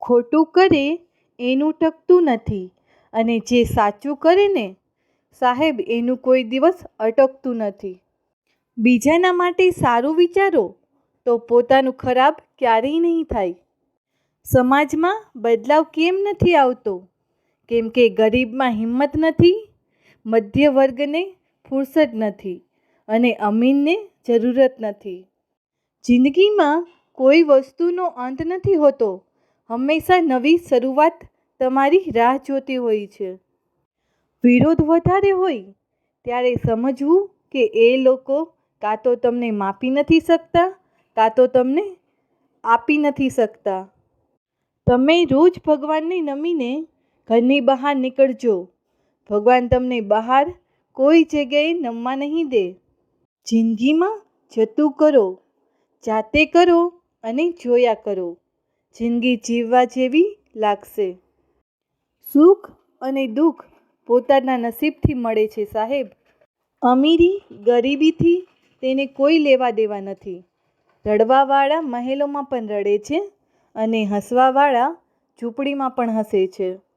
ખોટું કરે એનું ટકતું નથી અને જે સાચું કરે ને, સાહેબ, એનું કોઈ દિવસ અટકતું નથી. બીજાના માટે સારું વિચારો તો પોતાનું ખરાબ ક્યારેય નહીં થાય. સમાજમાં બદલાવ કેમ નથી આવતો? કેમ કે ગરીબમાં હિંમત નથી મધ્ય વર્ગને ફુરસદ નથી અને અમીનને જરૂરત નથી. જિંદગીમાં કોઈ વસ્તુનો અંત નથી હોતો. હંમેશા નવી શરૂઆત તમારી રાહ જોતી હોય છે. વિરોધ વધારે હોય ત્યારે સમજવું કે એ લોકો કાં તો તમને માપી નથી શકતા, કાં તો તમને આપી નથી શકતા. તમે રોજ ભગવાનને નમીને ઘરની બહાર નીકળજો. ભગવાન તમને બહાર કોઈ જગ્યાએ નમવા નહીં દે. જિંદગીમાં જતું કરો, જાતે કરો અને જોયા કરો. જિંદગી જીવવા જેવી લાગશે. સુખ અને દુઃખ પોતાના નસીબથી મળે છે સાહેબ. અમીરી ગરીબીથી તેને કોઈ લેવા દેવા નથી. રડવાવાળા મહેલોમાં પણ રડે છે અને હસવાવાળા ઝૂંપડીમાં પણ હસે છે.